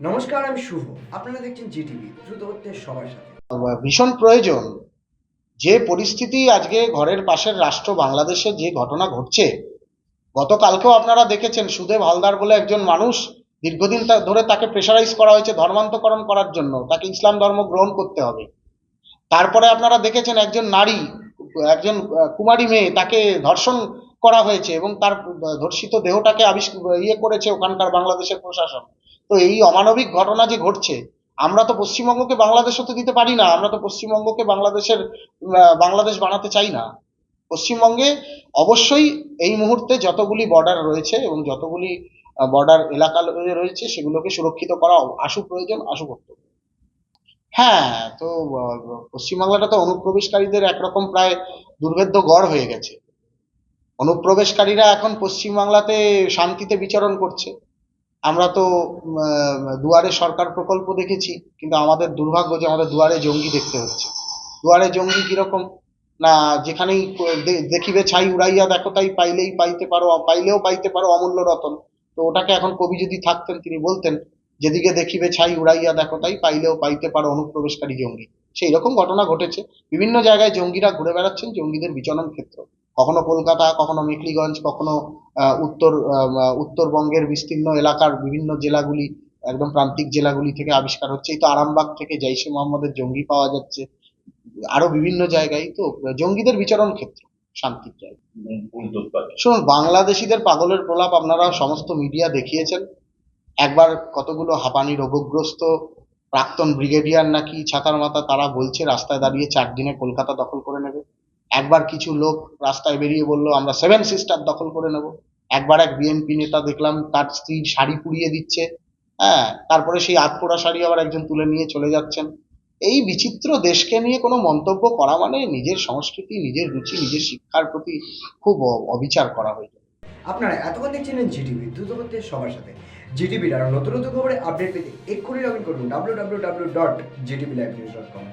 নমস্কার, আমি শুভ। আপনারা দেখছেন জিটিভি, দ্রুত হচ্ছে সবার সাথে। ভীষণ প্রয়োজন যে পরিস্থিতি আজকে ঘরের পাশের রাষ্ট্র বাংলাদেশে যে ঘটনা ঘটছে। গতকালকেও আপনারা দেখেছেন সুদেব হালদার বলে একজন মানুষ দীর্ঘদিন ধরে তাকে প্রেশারাইজ করা হয়েছে ধর্মান্তকরণ করার জন্য, তাকে ইসলাম ধর্ম গ্রহণ করতে হবে। তারপরে আপনারা দেখেছেন একজন নারী, একজন কুমারী মেয়ে তাকে ধর্ষণ করা হয়েছে এবং তার ধর্ষিত দেহটাকে আবিষ্ ইয়ে করেছে ওখানকার বাংলাদেশের প্রশাসন। তো এই অমানবিক ঘটনা যে ঘটছে, আমরা তো পশ্চিমবঙ্গকে বাংলাদেশ হতে দিতে পারি না, আমরা তো পশ্চিমবঙ্গকে বাংলাদেশের বাংলাদেশ বানাতে চাই না। পশ্চিমবঙ্গে অবশ্যই এই মুহূর্তে যতগুলি বর্ডার রয়েছে এবং যতগুলি বর্ডার এলাকা রয়েছে, সেগুলোকে সুরক্ষিত করা আশু প্রয়োজন, আশু কর্তব্য। হ্যাঁ তো পশ্চিমবাংলাটা তো অনুপ্রবেশকারীদের একরকম প্রায় দুর্ভেদ্য গড় হয়ে গেছে। অনুপ্রবেশকারীরা এখন পশ্চিমবাংলাতে শান্তিতে বিচরণ করছে। আমরা তো দুয়ারে সরকার প্রকল্প দেখেছি, কিন্তু আমাদের দুর্ভাগ্য যে আমাদের দুয়ারে জঙ্গি দেখতে হচ্ছে। দুয়ারে জঙ্গি কীরকম? না, যেখানেই দেখিবে ছাই উড়াইয়া দেখো তাই পাইলেই পাইতে পারো, পাইলেও পাইতে পারো অমূল্য রতন। তো ওটাকে এখন কবি যদি থাকতেন, তিনি বলতেন, যেদিকে দেখিবে ছাই উড়াইয়া দেখো তাই পাইলেও পাইতে পারো অনুপ্রবেশকারী জঙ্গি। সেই রকম ঘটনা ঘটেছে। বিভিন্ন জায়গায় জঙ্গিরা ঘুরে বেড়াচ্ছেন, জঙ্গিদের বিচরণ ক্ষেত্র। কখনো কলকাতা কখনো মেখলিগঞ্জ কখনো উত্তর উত্তরবঙ্গের বিস্তীর্ণ এলাকার বিভিন্ন জেলাগুলি একদম প্রান্তিক জেলাগুলি থেকে আবিষ্কার হচ্ছে। এই তো আরামবাগ থেকে জৈশে মোহাম্মদের জঙ্গি পাওয়া যাচ্ছে। আরও বিভিন্ন জায়গায় তো জঙ্গিদের বিচরণ ক্ষেত্র শান্তির জায়গা। শুনুন বাংলাদেশিদের পাগলের প্রলাপ আপনারা সমস্ত মিডিয়া দেখিয়েছেন। একবার কতগুলো হাঁপানি রোগগ্রস্ত প্রাক্তন ব্রিগেডিয়ার নাকি ছাতার মাথা তারা বলছে রাস্তায় দাঁড়িয়ে চার দিনে কলকাতা দখল করে নেবে। একবার কিছু লোক রাস্তায় বেরিয়ে বলল, আমরা সেভেন সিস্টার দখল করে নেব। একবার এক বিএনপি নেতা দেখলাম, তার স্ত্রীর শাড়ি পুড়িয়ে দিচ্ছে। হ্যাঁ তারপরে সেই আতপোড়া শাড়ি আবার একজন তুলে নিয়ে চলে যাচ্ছেন। এই বিচিত্র দেশকে নিয়ে কোনো মন্তব্য করা মানে নিজের সংস্কৃতি, নিজের রুচি, নিজের শিক্ষার প্রতি খুব অবিচার করা হয়েছে আপনারা এতক্ষণ দেখছিলেন জিটিভি দ্রুত হচ্ছে সবার সাথে। জিটিভির আরও নতুন নতুন খবরে আপডেট পেতে এক্ষুনি লগ ইন করুন W W W dot GTV live news dot com